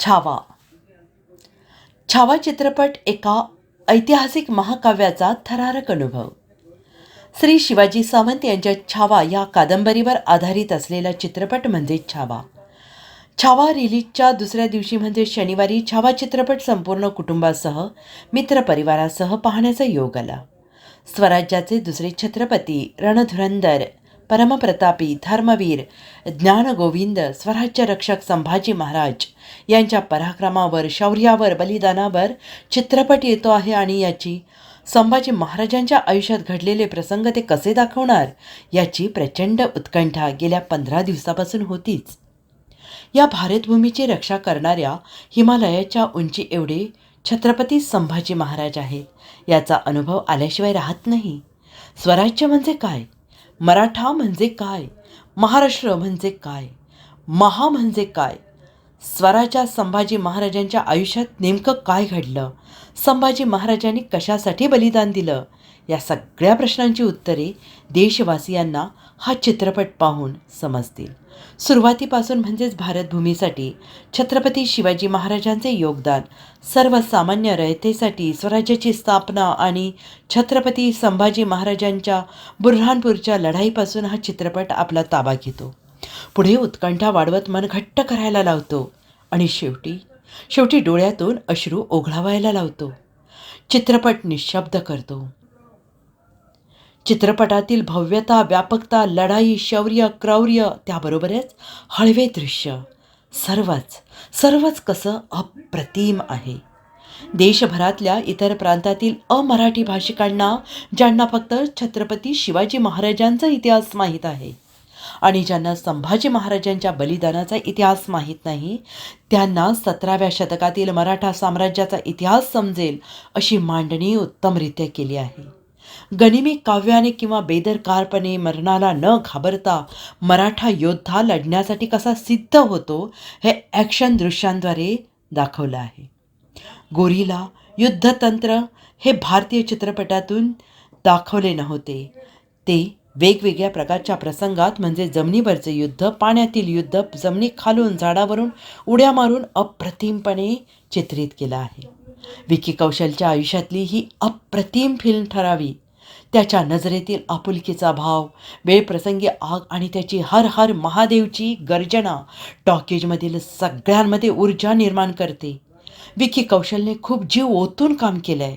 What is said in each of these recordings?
छावा. छावा चित्रपट एका ऐतिहासिक महाकाव्याचा थरारक अनुभव. श्री शिवाजी सावंत यांच्या छावा या कादंबरीवर आधारित असलेला चित्रपट म्हणजे छावा. छावा रिलीजच्या दुसऱ्या दिवशी म्हणजे शनिवारी छावा चित्रपट संपूर्ण कुटुंबासह मित्रपरिवारासह पाहण्याचा योग आला. स्वराज्याचे दुसरे छत्रपती रणधुरंदर परमप्रतापी धर्मवीर ज्ञानगोविंद स्वराज्य रक्षक संभाजी महाराज यांच्या पराक्रमावर शौर्यावर बलिदानावर चित्रपट येतो आहे आणि याची संभाजी महाराजांच्या आयुष्यात घडलेले प्रसंग ते कसे दाखवणार? याची प्रचंड उत्कंठा गेल्या पंधरा दिवसापासून होतीच. या भारतभूमीची रक्षा करणाऱ्या हिमालयाच्या उंची एवढे छत्रपती संभाजी महाराज आहेत याचा अनुभव आल्याशिवाय राहत नाही. स्वराज्य म्हणजे काय? मराठा म्हणजे काय? महाराष्ट्र म्हणजे काय? महा म्हणजे काय? स्वराच्या संभाजी महाराजांच्या आयुष्यात नेमकं काय घडलं? संभाजी महाराजांनी कशासाठी बलिदान दिलं? या सगळ्या प्रश्नांची उत्तरे देशवासियांना हा चित्रपट पाहून समजतील. सुरुवातीपासून म्हणजेच भारतभूमीसाठी छत्रपती शिवाजी महाराजांचे योगदान सर्वसामान्य रयतेसाठी स्वराज्याची स्थापना आणि छत्रपती संभाजी महाराजांच्या बुऱ्हाणपूरच्या लढाईपासून हा चित्रपट आपला ताबा घेतो. पुढे उत्कंठा वाढवत मन घट्ट करायला लावतो आणि शेवटी शेवटी डोळ्यातून अश्रू ओघळावायला लावतो. चित्रपट निशब्द करतो. चित्रपटातील भव्यता व्यापकता लढाई शौर्य क्रौर्य त्याबरोबरच हळवे दृश्य. सर्वच सर्वच कसं अप्रतिम आहे. देशभरातल्या इतर प्रांतातील अमराठी भाषिकांना ज्यांना फक्त छत्रपती शिवाजी महाराजांचा इतिहास माहीत आहे आणि ज्यांना संभाजी महाराजांच्या बलिदानाचा इतिहास माहीत नाही त्यांना सतराव्या शतकातील मराठा साम्राज्याचा इतिहास समजेल अशी मांडणी उत्तमरित्या केली आहे. गनिमी काव्याने किंवा बेदरकारपणे मरणाला न घाबरता मराठा योद्धा लढण्यासाठी कसा सिद्ध होतो हे ॲक्शन दृश्यांद्वारे दाखवलं आहे. गोरीला युद्धतंत्र हे भारतीय चित्रपटातून दाखवले नव्हते. ते वेगवेगळ्या प्रकारच्या प्रसंगात म्हणजे जमिनीवरचे युद्ध पाण्यातील युद्ध जमिनीखालून झाडावरून उड्या मारून अप्रतिमपणे चित्रित केलं आहे. विकी कौशलच्या आयुष्यातली ही अप्रतिम फिल्म ठरावी. त्याच्या नजरेतील आपुलकीचा भाव वेळप्रसंगी आग आणि त्याची हर हर महादेवची गर्जना टॉकीजमधील सगळ्यांमध्ये ऊर्जा निर्माण करते. विकी कौशलने खूप जीव ओतून काम केलं आहे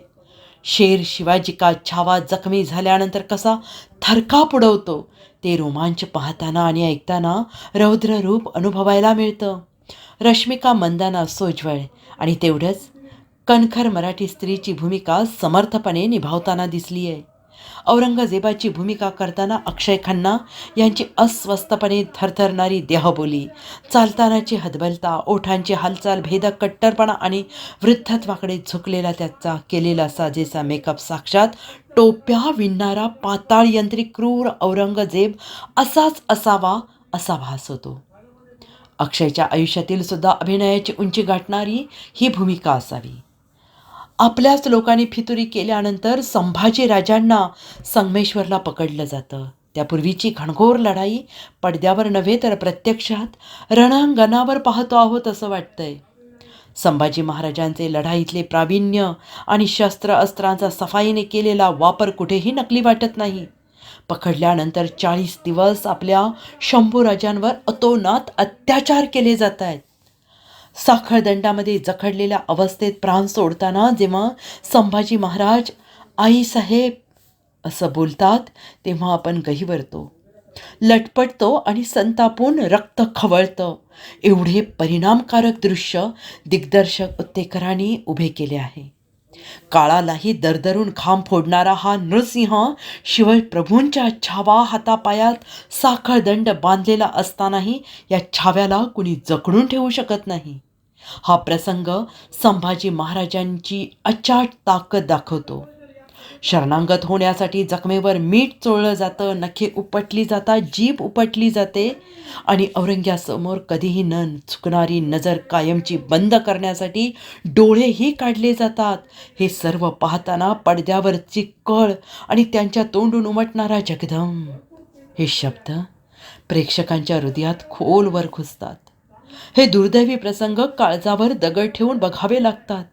शेर शिवाजी का छावा जखमी झाल्यानंतर कसा थरकाप उडवतो ते रोमांच पाहताना आणि ऐकताना रौद्र रूप अनुभवायला मिळतं. रश्मिका मंदाना सोज्वळ आणि तेवढंच कणखर मराठी स्त्रीची भूमिका समर्थपणे निभावताना दिसली आहे औरंगजेबाची भूमिका करताना अक्षय खन्ना यांची अस्वस्थपणे थरथरणारी देहबोली चालतानाची हदबलता ओठांची हालचाल भेदक कट्टरपणा आणि वृद्धत्वाकडे झुकलेला त्याचा केलेला साजेसा मेकअप साक्षात टोप्या विणणारा पाताळ यंत्री क्रूर औरंगजेब असाच असावा असा भास होतो. अक्षयच्या आयुष्यातील सुद्धा अभिनयाची उंची गाठणारी ही भूमिका असावी. आपल्याच लोकांनी फितुरी केल्यानंतर संभाजी राजांना संगमेश्वरला पकडलं जातं. त्यापूर्वीची घणघोर लढाई पडद्यावर नव्हे तर प्रत्यक्षात रणांगणावर पाहतो आहोत असं वाटतंय. संभाजी महाराजांचे लढाईतले प्रावीण्य आणि शस्त्र अस्त्रांचा सफाईने केलेला वापर कुठेही नकली वाटत नाही. पकडल्यानंतर चाळीस दिवस आपल्या शंभूराजांवर अतोनात अत्याचार केले जात आहेत. साखळदंडामध्ये जखडलेल्या अवस्थेत प्राण सोडताना जेव्हा संभाजी महाराज आईसाहेब असं बोलतात तेव्हा आपण गहिवरतो लटपटतो आणि संतापून रक्त खवळतं. एवढे परिणामकारक दृश्य दिग्दर्शक उत्तेकरांनी उभे केले आहे. काळालाही दरदरून खांब फोडणारा हा नृसिंह शिवप्रभूंच्या छावा हातापायात साखळदंड बांधलेला असतानाही या छाव्याला कुणी जखडून ठेवू शकत नाही. हा प्रसंग संभाजी महाराजांची अचाट ताकद दाखवतो. शरणांगत होण्यासाठी जखमेवर मीठ चोळलं जातं नखे उपटली जातात जीभ उपटली जाते आणि औरंग्यासमोर कधीही न चुकणारी नजर कायमची बंद करण्यासाठी डोळेही काढले जातात. हे सर्व पाहताना पडद्यावरची कळ आणि त्यांच्या तोंडून उमटणारा जगदम हे शब्द प्रेक्षकांच्या हृदयात खोलवर घुसतात. हे दुर्दैवी प्रसंग काळजावर दगड ठेवून बघावे लागतात.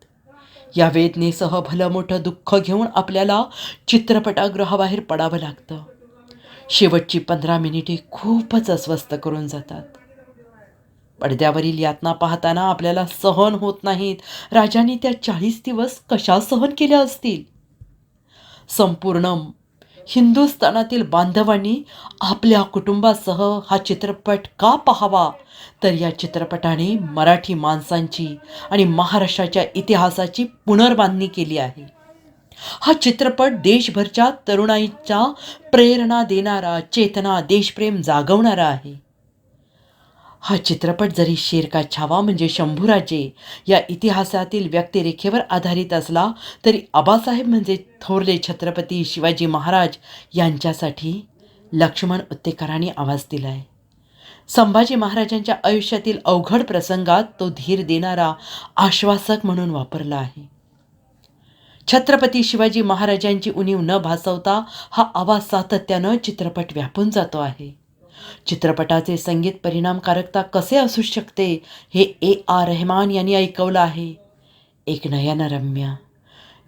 या वेदनेसह भलं मोठं दुःख घेऊन आपल्याला चित्रपटागृहाबाहेर पडावं लागतं. शेवटची पंधरा मिनिटे खूपच अस्वस्थ करून जातात. पडद्यावरील यातना पाहताना आपल्याला सहन होत नाहीत. राजाने त्या चाळीस दिवस कशा सहन केल्या असतील? संपूर्ण हिंदुस्थानातील बांधवांनी आपल्या कुटुंबासह हा चित्रपट का पाहावा? तर या चित्रपटाने मराठी माणसांची आणि महाराष्ट्राच्या इतिहासाची पुनर्बांधणी केली आहे. हा चित्रपट देशभरच्या तरुणाईच्या प्रेरणा देणारा चेतना देशप्रेम जागवणारा आहे. हा चित्रपट जरी शेर का छावा म्हणजे शंभूराजे या इतिहासातील व्यक्तिरेखेवर आधारित असला तरी आबासाहेब म्हणजे थोरले छत्रपती शिवाजी महाराज यांच्यासाठी लक्ष्मण उत्तेकरांनी आवाज दिला आहे संभाजी महाराजांच्या आयुष्यातील अवघड प्रसंगात तो धीर देणारा आश्वासक म्हणून वापरला आहे. छत्रपती शिवाजी महाराजांची उणीव न भासवता हा आवाज सातत्यानं चित्रपट व्यापून जातो आहे. चित्रपटाचे संगीत परिणामकारकता कसे असू शकते हे ए आर रहमान यांनी ऐकवलं आहे. एक नयनरम्य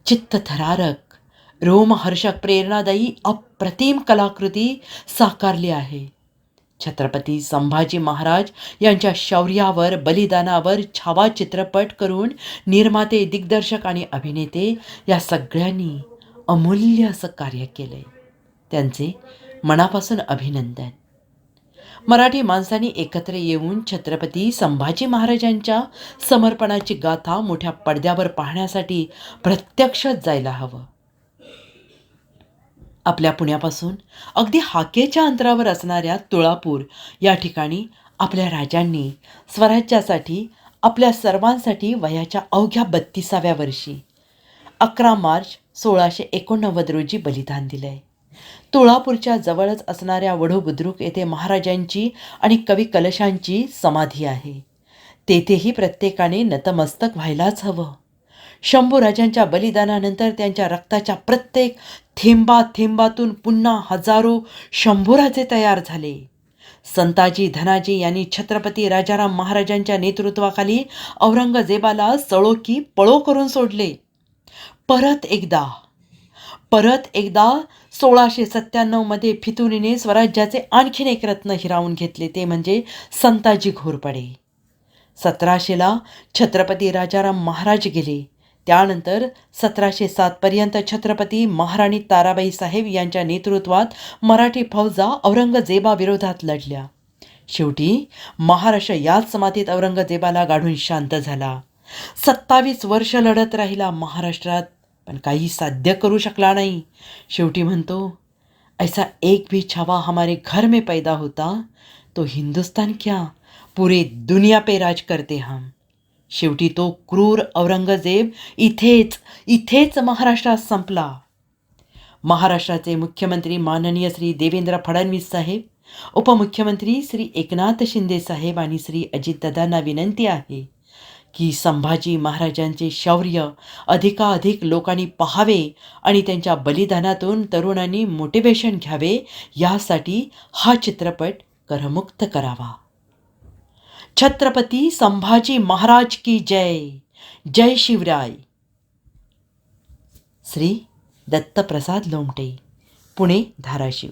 चित्तथरारक रोमहर्षक प्रेरणादायी अप्रतिम कलाकृती साकारली आहे. छत्रपती संभाजी महाराज यांच्या शौर्यावर बलिदानावर छावा चित्रपट करून निर्माते दिग्दर्शक आणि अभिनेते या सगळ्यांनी अमूल्य असं कार्य केलं आहे त्यांचे मनापासून अभिनंदन. मराठी माणसांनी एकत्र येऊन छत्रपती संभाजी महाराजांच्या समर्पणाची गाथा मोठ्या पडद्यावर पाहण्यासाठी प्रत्यक्षच जायला हवं. आपल्या पुण्यापासून अगदी हाकेच्या अंतरावर असणाऱ्या तुळापूर या ठिकाणी आपल्या राजांनी स्वराज्यासाठी आपल्या सर्वांसाठी वयाच्या अवघ्या बत्तीसाव्या वर्षी अकरा मार्च सोळाशे एकोणनव्वद रोजी बलिदान दिलं आहे तुळापूरच्या जवळच असणाऱ्या वढू बुद्रुक येथे महाराजांची आणि कवी कलशांची समाधी आहे. तेथेही प्रत्येकाने नतमस्तक व्हायलाच हवं. शंभूराजांच्या बलिदानानंतर त्यांच्या रक्ताच्या प्रत्येक थेंबा थेंबातून पुन्हा हजारो शंभूराजे तयार झाले. संताजी धनाजी यांनी छत्रपती राजाराम महाराजांच्या नेतृत्वाखाली औरंगजेबाला सळो की पळो करून सोडले. परत एकदा परत एकदा सोळाशे सत्त्याण्णवमध्ये फितुरीने स्वराज्याचे आणखीन एक रत्न हिरावून घेतले ते म्हणजे संताजी घोरपडे. सतराशेला छत्रपती राजाराम महाराज गेले. त्यानंतर सतराशे सातपर्यंत छत्रपती महाराणी ताराबाई साहेब यांच्या नेतृत्वात मराठी फौजा औरंगजेबाविरोधात लढल्या. शेवटी महाराष्ट्र याच समाधीत औरंगजेबाला गाढून शांत झाला. सत्तावीस वर्ष लढत राहिला महाराष्ट्रात. पण काही साध्य करू शकला नाही. शेवटी म्हणतो ऐसा एक भी छावा हमारे घर में पैदा होता तो हिंदुस्तान क्या? पुरे दुनिया पे राज करते हम. शेवटी तो क्रूर औरंगजेब इथेच इथेच महाराष्ट्रात संपला. महाराष्ट्राचे मुख्यमंत्री माननीय श्री देवेंद्र फडणवीस साहेब उपमुख्यमंत्री श्री एकनाथ शिंदे साहेब आणि श्री अजितदादांना विनंती आहे की संभाजी महाराजांचे शौर्य अधिकाधिक लोकांनी पाहावे आणि त्यांच्या बलिदानातून तरुणांनी मोटिवेशन घ्यावे यासाठी हा चित्रपट करमुक्त करावा. छत्रपती संभाजी महाराज की जय. जय शिवराय. श्री दत्तप्रसाद लोमटे पुणे धाराशिव.